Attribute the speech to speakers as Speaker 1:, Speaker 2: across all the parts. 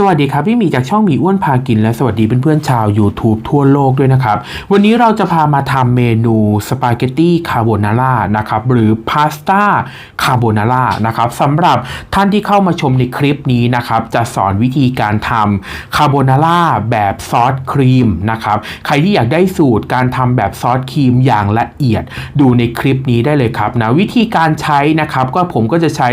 Speaker 1: สวัสดีครับพี่หมีจากช่องหมีอ้วนพากิน และสวัสดีเพื่อนๆชาว YouTube ทั่วโลกด้วยนะครับ วันนี้เราจะพามาทำเมนูสปาเกตตี้คาโบนาร่านะครับหรือพาสต้าคาโบนาร่านะครับสำหรับท่านที่เข้ามาชมในคลิปนี้นะครับจะสอนวิธีการทำคาโบนาร่าแบบซอสครีมนะครับใครที่อยากได้สูตรการทำแบบซอสครีมอย่างละเอียด ดูในคลิปนี้ได้เลยครับนะวิธีการใช้นะครับก็ผมก็จะใช้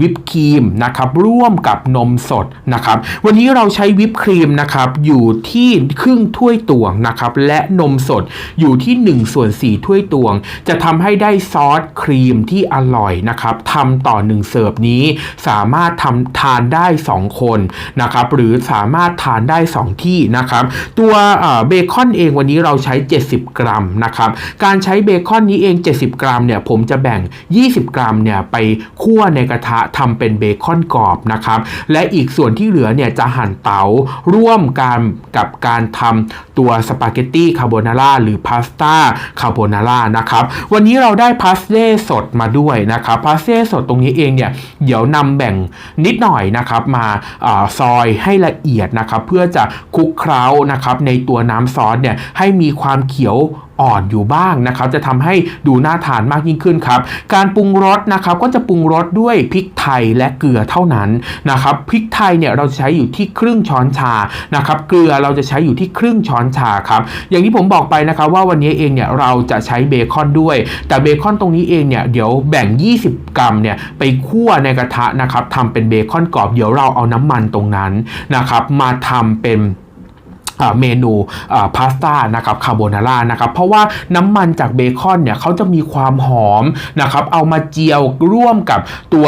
Speaker 1: วิปครีมนะครับร่วมกับนมสดนะครับวันนี้เราใช้วิปครีมนะครับอยู่ที่ครึ่งถ้วยตวงนะครับและนมสดอยู่ที่ 1 ส่วน 4 ถ้วยตวง จะทำให้ได้ซอสครีมที่อร่อยนะครับทำต่อ 1 เสิร์ฟนี้ สามารถทำทานได้ 2 คนนะครับหรือสามารถทานได้ 2 ที่นะครับตัวเบคอนเองวันนี้เราใช้ 70 กรัมนะครับการใช้เบคอนนี้เอง 70 กรัมเนี่ยผมจะแบ่ง 20 กรัมเนี่ยไปคั่วในกระทะทำเป็นเบคอนกรอบนะครับและอีกส่วนที่เหลือเนี่ยจะหั่นเตาร่วมกันกับการทำตัวสปาเกตตี้คาโบนาร่าหรือพาสต้าคาโบนาร่านะครับ วันนี้เราได้พาสเล่สดมาด้วยนะครับพาสเล่สดตรงนี้เองเนี่ยเดี๋ยวนำแบ่งนิดหน่อยนะครับมาอาซอยให้ละเอียดนะครับ เพื่อจะคลุกเคล้านะครับในตัวน้ำซอสเนี่ยให้มีความเขียว อ่อนอยู่บ้างนะครับ จะทำให้ดูน่าทานมากยิ่งขึ้นครับ การปรุงรสนะครับก็จะปรุงรสด้วยพริกไทยและเกลือเท่านั้นนะครับพริกไทยเนี่ยเราจะใช้อยู่ที่ครึ่งช้อนชานะครับเกลือเราจะใช้อยู่ที่ครึ่งช้อนชาครับอย่างที่ผมบอกไปนะครับว่าวันนี้เองเนี่ยเราจะใช้เบคอนด้วย แต่เบคอนตรงนี้เองเนี่ยเดี๋ยวแบ่ง 20 กรัมเนี่ยไปคั่วในกระทะนะครับทำเป็นเบคอนกรอบเดี๋ยวเราเอาน้ำมันตรงนั้นนะครับมาทำเป็น เมนูพาสต้านะครับคาโบนาร่านะครับเพราะว่าน้ำมันจากเบคอนเนี่ยเขาจะมีความหอมนะครับเอามาเจียวร่วมกับตัว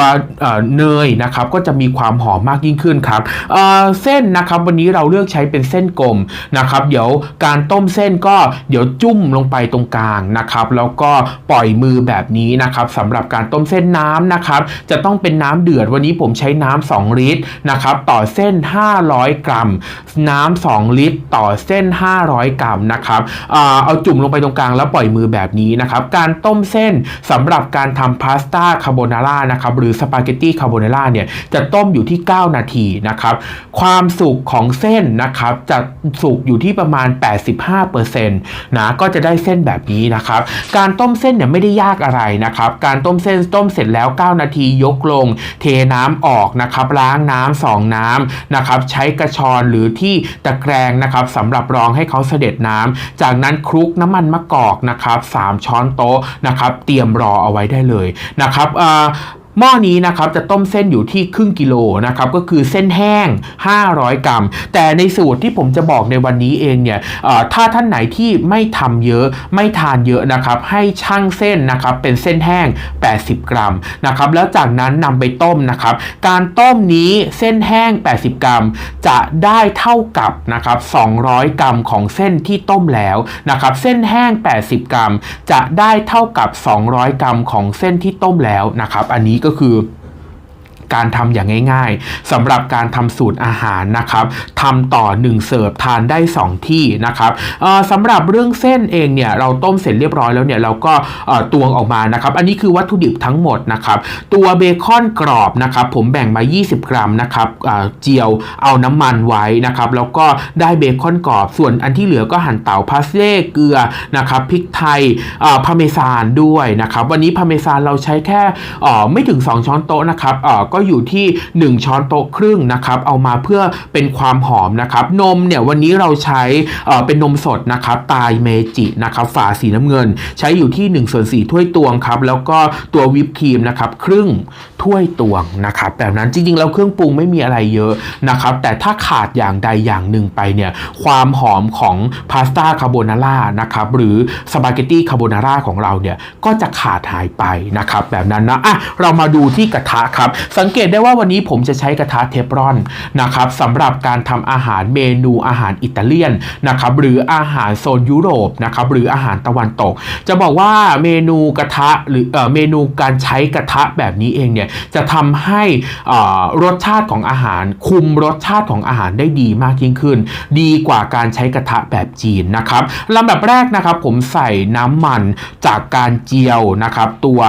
Speaker 1: เนยนะครับก็จะมีความหอมมากยิ่งขึ้นครับเเส้นนะครับวันนี้เราเลือกใช้เป็นเส้นกลมนะครับเดี๋ยวการต้มเส้นก็เดี๋ยวจุ่มลงไปตรงกลางนะครับแล้วก็ปล่อยมือแบบนี้นะครับสำหรับการต้มเส้นน้ำนะครับจะต้องเป็นน้ำเดือดวันนี้ผมใช้น้ำ2ลิตรนะครับต่อเส้น 500 กรัม น้ำ2ลิตรต่อเส้น 500 กรัมนะครับเอาจุ่มลงไปตรงกลางแล้วปล่อยมือแบบนี้นะครับการต้มเส้นสำหรับการทำพาสต้าคาโบนาร่านะครับหรือสปาเกตตี้คาโบนาร่าเนี่ยจะต้มอยู่ที่ 9 นาทีนะครับความสุกของเส้นนะครับจะสุกอยู่ที่ประมาณ 85%นะก็จะได้เส้นแบบนี้นะครับการต้มเส้นเนี่ยไม่ได้ยากอะไรนะครับการต้มเส้นต้มเสร็จแล้ว 9 นาทียกลง เทน้ำออกนะครับล้างน้ำสองน้ำนะครับใช้กระชอนหรือที่ตะแกรงนะครับสำหรับรองให้เขาเสด็จน้ำจากนั้นคลุกน้ำมันมะกอกนะครับ3ช้อนโต๊ะนะครับเตรียมรอเอาไว้ได้เลยนะครับ หม้อนี้นะครับจะต้มเส้นอยู่ที่ครึ่งกิโลนะครับก็คือเส้นแห้ง 500 กรัม แต่ในสูตรที่ผมจะบอกในวันนี้เองเนี่ยถ้าท่านไหนที่ไม่ทำเยอะไม่ทานเยอะนะครับให้ช่างเส้นนะครับเป็นเส้นแห้ง 80 กรัมนะครับแล้วจากนั้นนำไปต้มนะครับการต้มนี้เส้นแห้ง 80 กรัม จะได้เท่ากับนะครับ200 กรัมของเส้นที่ต้มแล้วนะครับเส้นแห้ง 80 กรัม จะได้เท่ากับ 200 กรัมของเส้นที่ต้มแล้วนะครับอันนี้ก็คือ การทำอย่างง่าย ๆสำหรับการทำสูตรอาหารนะครับทำต่อ 1 เสิร์ฟทานได้ 2 ที่นะครับสำหรับเรื่องเส้นเองเนี่ยเราต้มเสร็จเรียบร้อยแล้วเนี่ยเราก็ตวงออกมานะครับอันนี้คือวัตถุดิบทั้งหมดนะครับตัวเบคอนกรอบนะครับผมแบ่งมา 20 กรัมนะครับเจียวเอาน้ำมันไว้นะครับแล้วก็ได้เบคอนกรอบ ส่วนอันที่เหลือก็หั่นเตาพาสเล่เกลือนะครับพริกไทยพาเมซานด้วยนะครับวันนี้พาเมซานเราใช้แค่ไม่ถึง 2 ช้อนโต๊ะนะครับก็อยู่ที่ 1 ช้อนโต๊ะครึ่งนะครับเอามาเพื่อเป็นความหอมนะครับนมเนี่ยวันนี้เราใช้เป็นนมสดนะครับตายเมจินะครับฝาสีน้ำเงิน ใช้อยู่ที่1ส่วน4ถ้วยตวงครับแล้วก็ตัววิปครีมนะครับครึ่งถ้วยตวงนะครับแบบนั้นจริงๆแล้วเครื่องปรุงไม่มีอะไรเยอะนะครับแต่ถ้าขาดอย่างใดอย่างหนึ่งไปเนี่ยความหอมของพาสต้าคาโบนาร่านะครับหรือสปาเกตตี้คาโบนาร่าของเราเนี่ยก็จะขาดหายไปนะครับแบบนั้นนะอะเรามาดูที่กระทะครับสังเกตได้ว่าวันนี้ผมจะใช้กระทะเทฟรอนนะครับสำหรับการทำอาหารเมนูอาหารอิตาเลียนนะครับหรืออาหารโซนยุโรปนะครับหรืออาหารตะวันตก จะบอกว่าเมนูกระทะหรือเอ่อเมนูการใช้กระทะแบบนี้เองเนี่ยจะทำให้รสชาติของอาหารคุมรสชาติของอาหารได้ดีมากยิ่งขึ้น ดีกว่าการใช้กระทะแบบจีนนะครับลำดับแรกนะครับผมใส่น้ำมันจากการเจียวนะครับตัว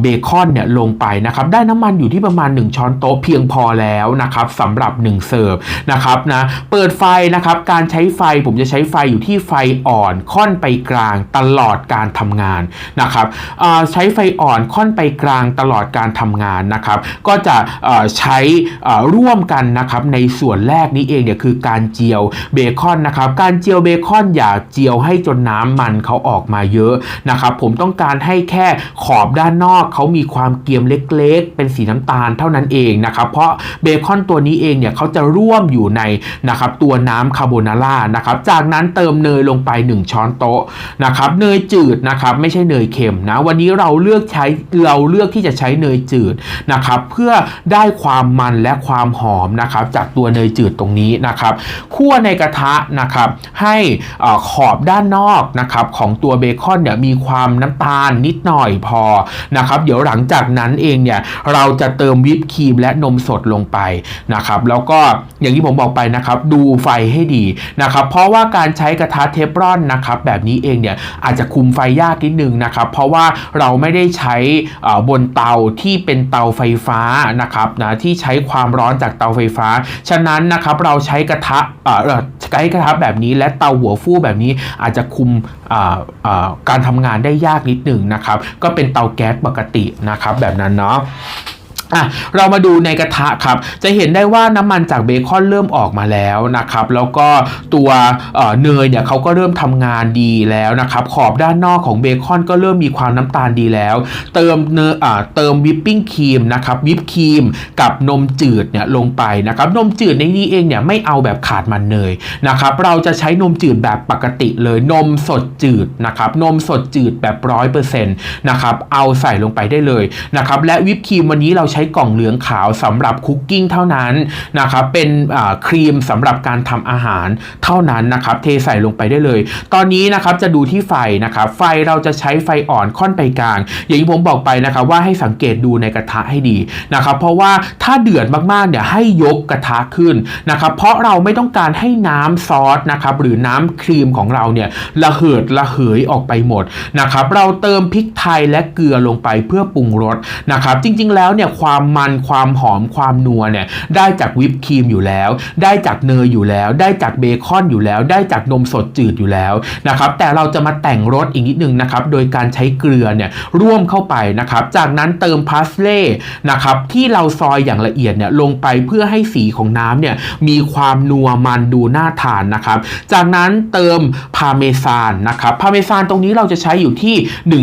Speaker 1: เบคอนเนี่ยลงไปนะครับได้น้ำมันอยู่ที่ประมาณ1 ช้อนโต๊ะเพียงพอแล้วนะครับสำหรับ 1 เสิร์ฟนะครับนะเปิดไฟนะครับการใช้ไฟผมจะใช้ไฟอยู่ที่ไฟอ่อนค่อนไปกลางตลอดการทำงานนะครับใช้ไฟอ่อนค่อนไปกลางตลอดการทำงานนะครับ ก็จะใช้ร่วมกันนะครับในส่วนแรกนี้เองเนี่ยคือการเจียวเบคอนนะครับ การเจียวเบคอนอย่าเจียวให้จนน้ำมันเขาออกมาเยอะนะครับ ผมต้องการให้แค่ขอบด้านนอกเขามีความเกรียมเล็กๆ เป็นสีน้ำตาลเท่านั้นเองนะครับ เพราะเบคอนตัวนี้เองเนี่ยเขาจะร่วมอยู่ในนะครับตัวน้ำคาโบนาร่านะครับ จากนั้นเติมเนยลงไป 1 ช้อนโต๊ะนะครับ เนยจืดนะครับไม่ใช่เนยเค็มนะ วันนี้เราเลือกใช้เราเลือกที่จะใช้เนยจืดนะครับ เพื่อได้ความมันและความหอมนะครับจากตัวเนยจืดตรงนี้นะครับคั่วในกระทะนะครับ ให้ขอบด้านนอกนะครับของตัวเบคอนเนี่ยมีความน้ำตาลนิดหน่อยพอนะครับ เดี๋ยวหลังจากนั้นเองเนี่ยเราจะเติมวิปครีมและนมสดลงไปนะครับแล้วก็อย่างที่ผมบอกไปนะครับดูไฟให้ดีนะครับเพราะว่าการใช้กระทะเทฟรอนนะครับแบบนี้เองเนี่ยอาจจะคุมไฟยากนิดนึงนะครับเพราะว่าเราไม่ได้ใช้อ่อบนเตาที่เป็นเตาไฟฟ้านะครับนะที่ใช้ความร้อนจากเตาไฟฟ้า ฉะนั้นนะครับเราใช้กระทะอ่อเอ่อใช้กระทะแบบนี้ และเตาหัวฟู่แบบนี้อาจจะคุมอ่าการทำงานได้ยากนิดหนึ่งนะครับก็เป็นเตาแก๊สปกตินะครับแบบนั้นเนาะ อะเรามาดูในกระทะครับ จะเห็นได้ว่าน้ำมันจากเบคอนเริ่มออกมาแล้วนะครับ แล้วก็ตัวเนยเนี่ยเขาก็เริ่มทำงานดีแล้วนะครับ ขอบด้านนอกของเบคอนก็เริ่มมีความน้ำตาลดีแล้ว เติมเนยอ่าเติมวิปปิ้งครีมนะครับวิปครีมกับนมจืดเนี่ยลงไปนะครับ นมจืดในนี้เองเนี่ยไม่เอาแบบขาดมันเนยนะครับ เราจะใช้นมจืดแบบปกติเลยนมสดจืดนะครับ นมสดจืดแบบร้อยเปอร์เซ็นต์นะครับ เอาใส่ลงไปได้เลยนะครับ และวิปครีมวันนี้เราใช้้กล่องเหลืองขาวสำหรับคุกกิ้งเท่านั้นนะครับเป็นครีมสำหรับการทำอาหารเท่านั้นนะครับเทใส่ลงไปได้เลย ตอนนี้นะครับจะดูที่ไฟนะครับไฟเราจะใช้ไฟอ่อนค่อนไปกลาง อย่างที่ผมบอกไปนะครับว่าให้สังเกตดูในกระทะให้ดีนะครับเพราะว่าถ้าเดือดมากๆเนี่ยให้ยกกระทะขึ้นนะครับเพราะเราไม่ต้องการให้น้ำซอสนะครับหรือน้ำครีมของเราเนี่ยระเหิดระเหยออกไปหมดนะครับเราเติมพริกไทยและเกลือลงไปเพื่อปรุงรสนะครับจริงๆแล้วเนี่ยความความันความหอมความนัวเนี่ยได้จากวิปครีมอยู่แล้ว ได้จากเนยอยู่แล้ว ได้จากเบคอนอยู่แล้ว ได้จากนมสดจืดอยู่แล้วนะครับแต่เราจะมาแต่งรสอีกนิดนึงนะครับโดยการใช้เกลือเนี่ยร่วมเข้าไปนะครับจากนั้นเติมพาสเล่นะครับที่เราซอยอย่างละเอียดเนี่ยลงไปเพื่อให้สีของน้ำเนี่ยมีความนัวมันดูน่าทานนะครับ จากนั้นเติมพาเมซานนะครับพาเมซานตรงนี้เราจะใช้อยู่ที่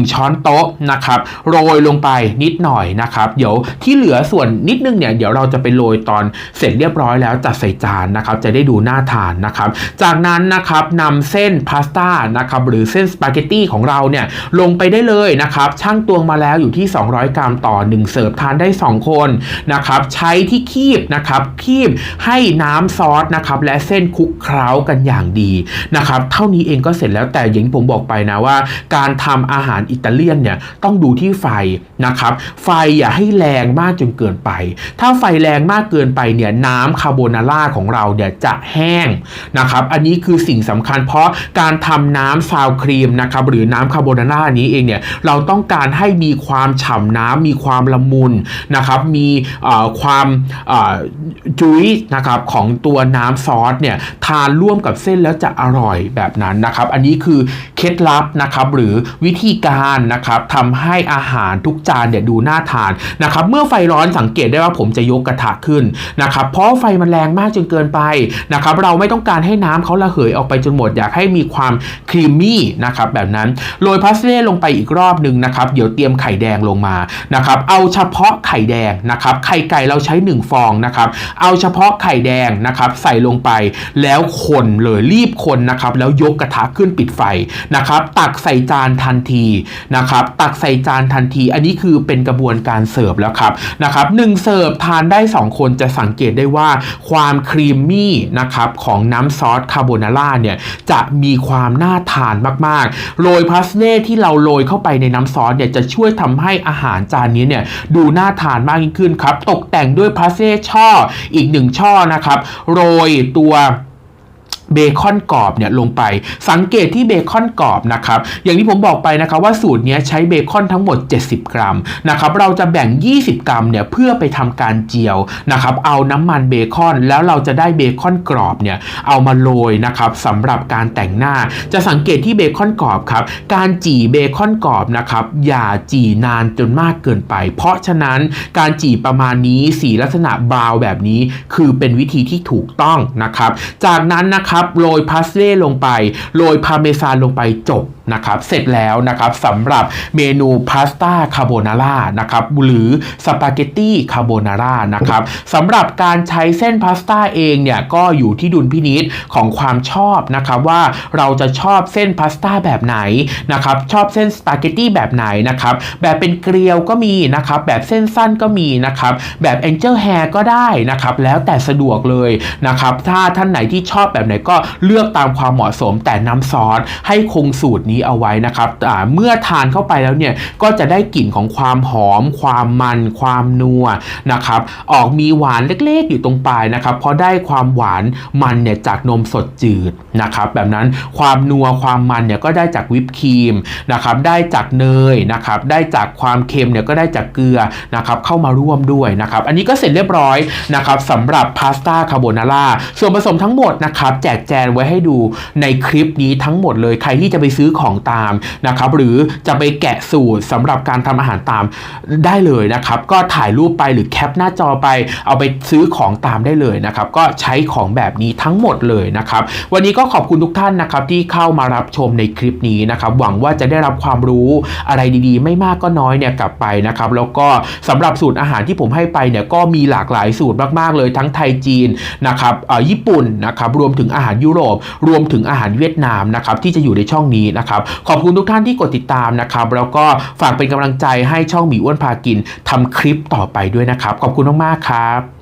Speaker 1: 1 ช้อนโต๊ะนะครับโรยลงไปนิดหน่อยนะครับ เดี๋ยวที่เหลือส่วนนิดนึงเนี่ยเดี๋ยวเราจะไปโรยตอนเสร็จเรียบร้อยแล้วจัดใส่จานนะครับ จะได้ดูน่าทานนะครับ จากนั้นนะครับนำเส้นพาสต้านะครับหรือเส้นสปาเกตตี้ของเราเนี่ยลงไปได้เลยนะครับช่างตวงมาแล้วอยู่ที่ 200 กรัมต่อ 1 เสิร์ฟทานได้ 2 คนนะครับใช้ที่คีบนะครับคีบให้น้ำซอสนะครับและเส้นคลุกเคล้ากันอย่างดีนะครับเท่านี้เองก็เสร็จแล้วแต่อย่างผมบอกไปนะว่า การทำอาหารอิตาเลียนเนี่ยต้องดูที่ไฟนะครับไฟอย่าให้แรงมากจนเกินไป ถ้าไฟแรงมากเกินไปเนี่ยน้ำคาโบนาร่าของเราเนี่ยจะแห้งนะครับ อันนี้คือสิ่งสำคัญเพราะการทำน้ำซาวครีมนะครับหรือน้ำคาโบนาร่านี้เองเนี่ยเราต้องการให้มีความฉ่ำน้ำมีความละมุนนะครับมีความจุ้ยนะครับของตัวน้ำซอสเนี่ยทานร่วมกับเส้นแล้วจะอร่อยแบบนั้นนะครับ อันนี้คือเคล็ดลับนะครับหรือวิธีการนะครับทำให้อาหารทุกจานเนี่ยดูน่าทานนะครับเมื่อไฟร้อนสังเกตได้ว่าผมจะยกกระทะขึ้นนะครับเพราะไฟมันแรงมากจนเกินไปนะครับเราไม่ต้องการให้น้ำเขาระเหยออกไปจนหมด อยากให้มีความครีมมี่นะครับแบบนั้นโรยพาสเล่ลงไปอีกรอบหนึ่งนะครับเดี๋ยวเตรียมไข่แดงลงมานะครับเอาเฉพาะไข่แดงนะครับไข่ไก่เราใช้ 1 ฟองนะครับเอาเฉพาะไข่แดงนะครับใส่ลงไปแล้วคนเลยรีบคนนะครับแล้วยกกระทะขึ้นปิดไฟนะครับตักใส่จานทันทีนะครับตักใส่จานทันที อันนี้คือเป็นกระบวนการเสิร์ฟแล้วครับนะครับหนึ่งเสิร์ฟทานได้ 2 คนจะสังเกตได้ว่าความครีมมี่นะครับของน้ำซอสคาโบนาร่าเนี่ยจะมีความน่าทานมากๆ โรยพาสเล่ที่เราโรยเข้าไปในน้ำซอสเนี่ยจะช่วยทำให้อาหารจานนี้เนี่ยดูน่าทานมากยิ่งขึ้นครับ ตกแต่งด้วยพาสเล่ช่ออีกหนึ่งช่อนะครับ โรยตัว เบคอนกรอบเนี่ยลงไป สังเกตที่เบคอนกรอบนะครับอย่างที่ผมบอกไปนะครับว่าสูตรนี้ใช้เบคอนทั้งหมด 70 กรัมนะครับเราจะแบ่ง 20 กรัมเนี่ยเพื่อไปทำการเจียวนะครับเอาน้ำมันเบคอน แล้วเราจะได้เบคอนกรอบเนี่ยเอามาโรยนะครับสำหรับการแต่งหน้า จะสังเกตที่เบคอนกรอบครับการจี่เบคอนกรอบนะครับอย่าจี่นานจนมากเกินไป เพราะฉะนั้นการจี่ประมาณนี้สีลักษณะบราวน์แบบนี้ คือเป็นวิธีที่ถูกต้องนะครับจากนั้นนะครับโรยพาสเล่ลงไปโรยพาเมซานลงไปจบ นะครับเสร็จแล้วนะครับสำหรับเมนูพาสต้าคาโบนาร่านะครับหรือสปาเกตตี้คาโบนาร่านะครับสำหรับการใช้เส้นพาสต้าเองเนี่ยก็อยู่ที่ดุลพินิษของความชอบนะครับว่าเราจะชอบเส้นพาสต้าแบบไหนนะครับชอบเส้นสปาเกตตี้แบบไหนนะครับแบบเป็นเกลียวก็มีนะครับแบบเส้นสั้นก็มีนะครับแบบแองเจิลแฮร์ก็ได้นะครับแล้วแต่สะดวกเลยนะครับถ้าท่านไหนที่ชอบแบบไหนก็เลือกตามความเหมาะสมแต่น้ำซอสให้คงสูตรนี้เอาไว้นะครับอ่เมื่อทานเข้าไปแล้วเนี่ยก็จะได้กลิ่นของความหอม ความมัน ความนัวนะครับออกมีหวานเล็กๆ อยู่ตรงปลายนะครับเพราะได้ความหวานมันเนี่ยจากนมสดจืดนะครับแบบนั้นความนัวความมันเนี่ยก็ได้จากวิปครีมนะครับได้จากเนยนะครับได้จากความเค็มเนี่ยก็ได้จากเกลือนะครับเข้ามาร่วมด้วยนะครับอันนี้ก็เสร็จเรียบร้อยนะครับสำหรับพาสต้าคาโบนาร่าส่วนผสมทั้งหมดนะครับแจกแจงไว้ให้ดูในคลิปนี้ทั้งหมดเลยใครที่จะไปซื้อของตามนะครับหรือจะไปแกะสูตรสำหรับการทำอาหารตามได้เลยนะครับก็ถ่ายรูปไปหรือแคปหน้าจอไป เอาไปซื้อของตามได้เลยนะครับก็ใช้ของแบบนี้ทั้งหมดเลยนะครับวันนี้ก็ขอบคุณทุกท่านนะครับที่เข้ามารับชมในคลิปนี้นะครับหวังว่าจะได้รับความรู้อะไรดีๆ ไม่มากก็น้อยเนี่ยกลับไปนะครับแล้วก็สำหรับสูตรอาหารที่ผมให้ไปเนี่ยก็มีหลากหลายสูตรมากๆเลยทั้งไทยจีนนะครับอ่อญี่ปุ่นนะครับรวมถึงอาหารยุโรป รวมถึงอาหารเวียดนามนะครับที่จะอยู่ในช่องนี้นะครับขอบคุณทุกท่านที่กดติดตามนะครับแล้วก็ฝากเป็นกำลังใจให้ช่องหมีอ้วนพากินทำคลิปต่อไปด้วยนะครับ ขอบคุณมากๆครับ